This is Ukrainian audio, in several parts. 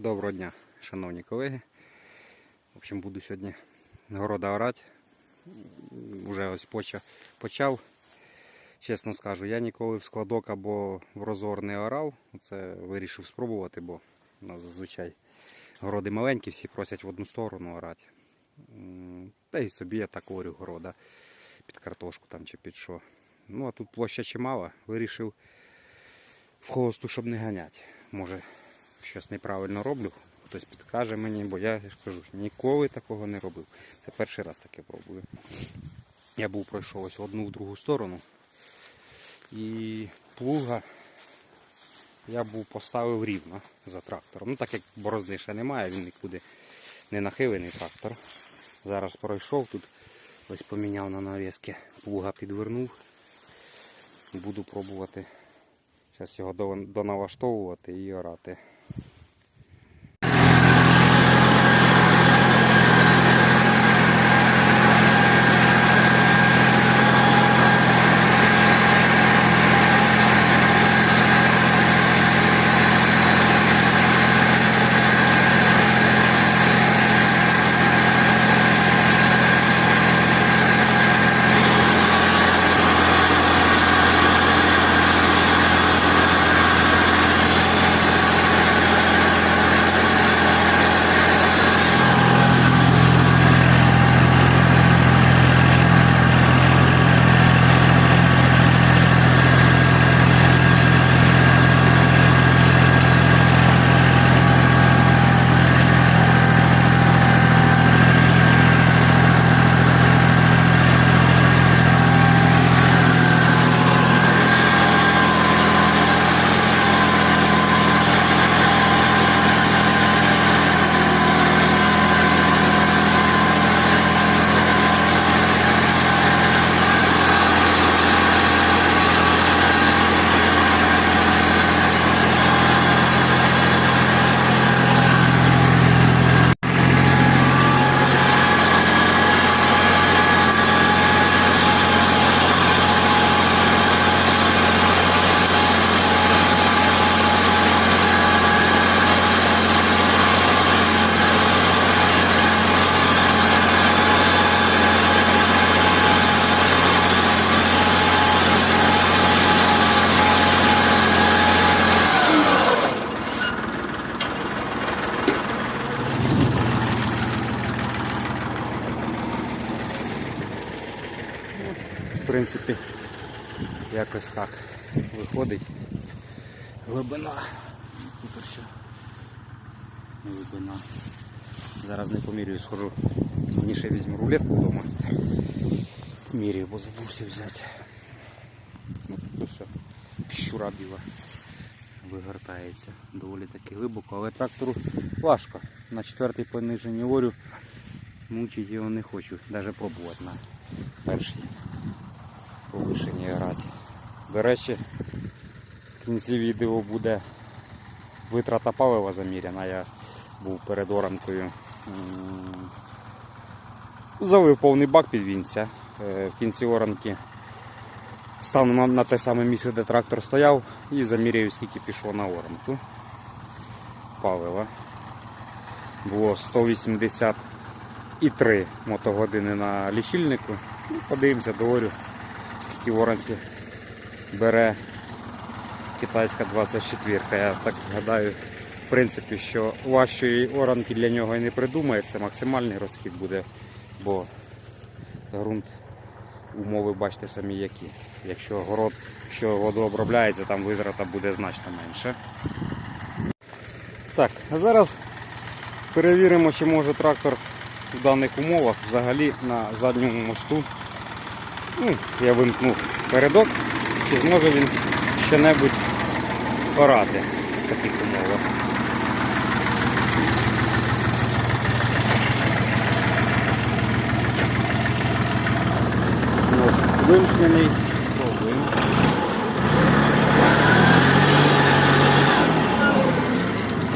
Доброго дня, шановні колеги. В общем, буду сьогодні города орати. Уже ось поча- почав. Чесно скажу, я ніколи в складок або в розор не орав. Це вирішив спробувати, бо у нас зазвичай городи маленькі, всі просять в одну сторону орати. Та й собі я так орю города під картошку там чи під що. Ну а тут площа чимала, вирішив в холосту, щоб не ганяти. Може, щось неправильно роблю, хтось підкаже мені, бо я, ж кажу, ніколи такого не робив. Це перший раз таке пробую. Я був пройшов ось одну в другу сторону. І плуга я був поставив рівно за трактором. Ну так як борозни ще немає, він нікуди не нахилений трактор. Зараз пройшов тут, ось поміняв на навіски, плуга підвернув. Буду пробувати Зараз його до- доналаштовувати і орати. Виходить. Глибина. Тут все. Глибина. Зараз не помірюю, схожу. Пізніше візьму рулетку вдома. Міряю, бо забувся взяти. Ну, тут все. Щура біла вигортається доволі таки глибоко, але трактору важко. На четвертий пониженні орю мучить його не хочу, навіть пробувати на першій повишенні грати. До речі, в кінці відео буде витрата палива заміряна. Я був перед оранкою. Залив повний бак під вінця. Е, В кінці оранки став на, те саме місце, де трактор стояв, і заміряю, скільки пішло на оранку. Палива. Було 183 мотогодини на лічильнику. Ну, подивимося, доорю, скільки в оранці бере китайська 24. Я так гадаю, в принципі, що важчої оранки для нього і не придумаєш, це максимальний розхід буде, бо ґрунт умови бачите самі які. Якщо город, що водообробляється, там витрата буде значно менше. Так, а зараз перевіримо, чи може трактор в даних умовах взагалі на задньому мосту. Ну, я вимкну передок, чи зможе він що-небудь орати в таких умовах. Мост вимкнений.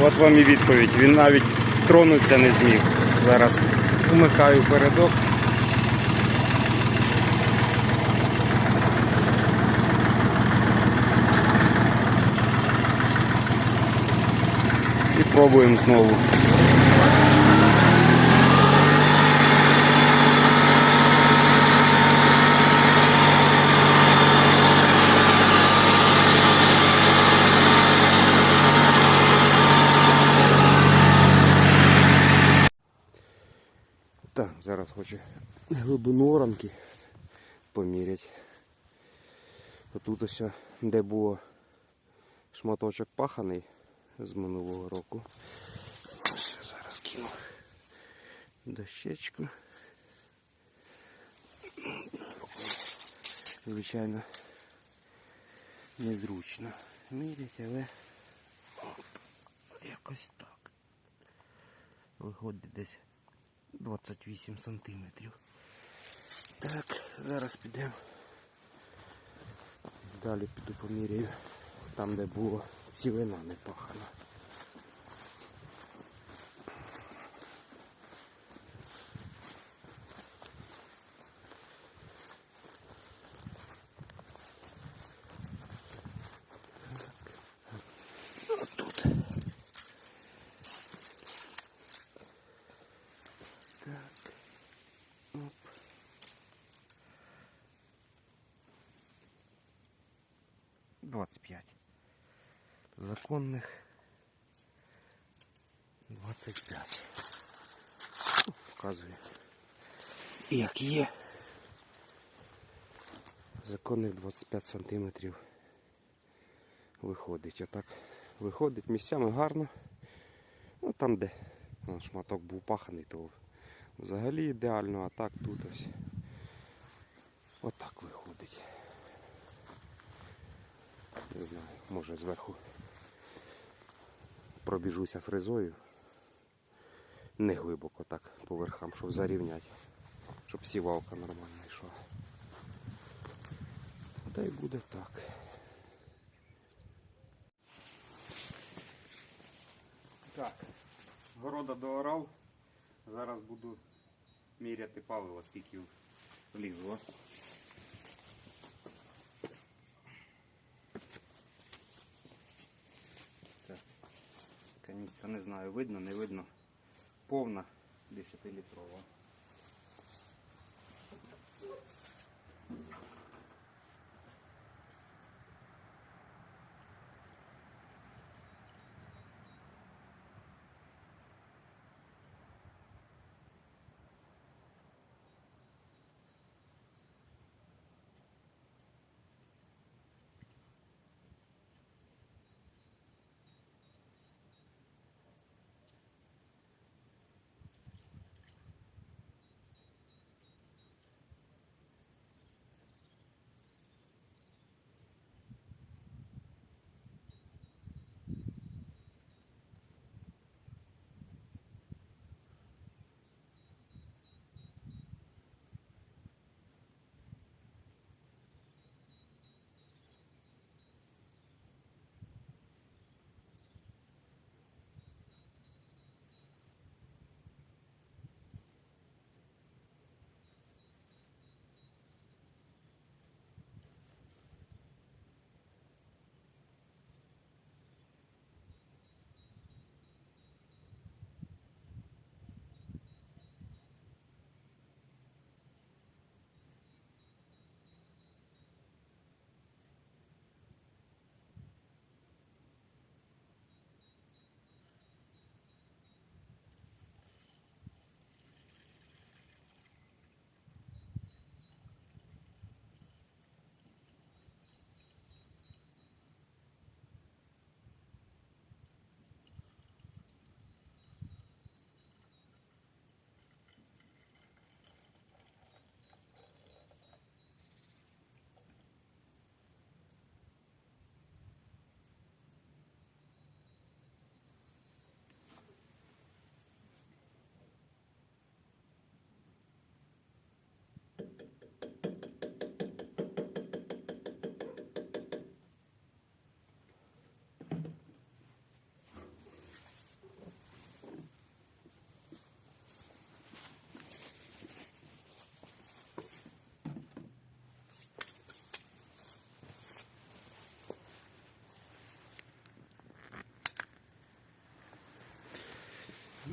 От вам і відповідь. Він навіть тронутися не зміг. Зараз умикаю передок. Попробуємо знову. Так, зараз хочу глибину оранки поміряти. Отут ось, де було шматочок паханий з минулого року. Ось зараз кину дощечку. Звичайно, незручно мірять, але якось так. Виходить десь 28 сантиметрів. Так, зараз підемо. Далі піду поміряю там, де було цілина не пахана. Двадцать пять. Законних 25. Ну, Вказує. Як є. Законних 25 сантиметрів виходить. Отак виходить місцями гарно. Ну там, де шматок був паханий, то взагалі ідеально, а так тут ось. Отак виходить. Не знаю, може зверху пробіжуся фрезою. Не глибоко так по верхам, щоб зарівняти, щоб сівалка нормально йшла. Та й буде так. Так, города доорав. Зараз буду міряти паливо, скільки влізло. Так. Каністра не знаю, видно, не видно. Повна 10-літрова.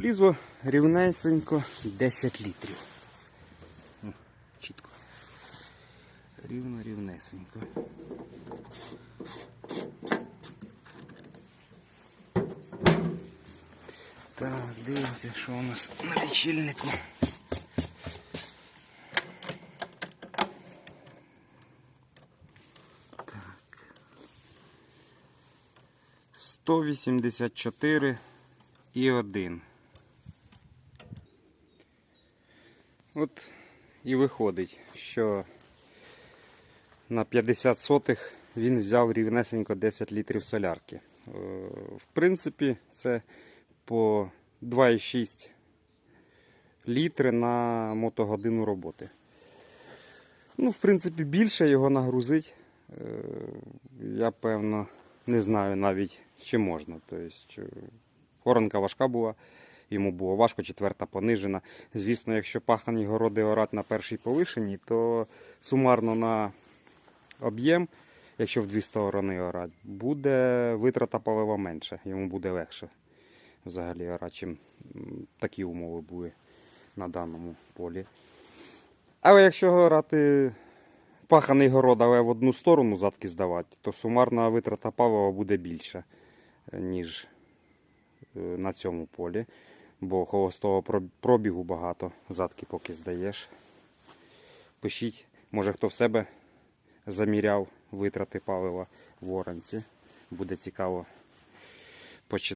Влізло рівнесенько 10 літрів. О, чітко. Рівно, рівнесенько. Так, дивимося, що у нас на лічильнику. Так. 184 і 1. От і виходить, що на 50 сотих він взяв рівнесенько 10 літрів солярки. Е, В принципі, це по 2,6 літри на мотогодину роботи. Ну, в принципі, більше його нагрузить. е, Я певно не знаю навіть, чи можна. Тобто, оранка важка була, йому було важко, четверта понижена. Звісно, якщо пахані городи орати на першій повишеній, то сумарно на об'єм, якщо в дві сторони орати, буде витрата палива менше, йому буде легше взагалі орати, чим такі умови були на даному полі. Але якщо орати паханий город, але в одну сторону задки здавати, то сумарна витрата палива буде більша, е, ніж е, на цьому полі. Бо холостого пробігу багато, задки поки здаєш. Пишіть, може хто в себе заміряв витрати палива в оранці. Буде цікаво почитати.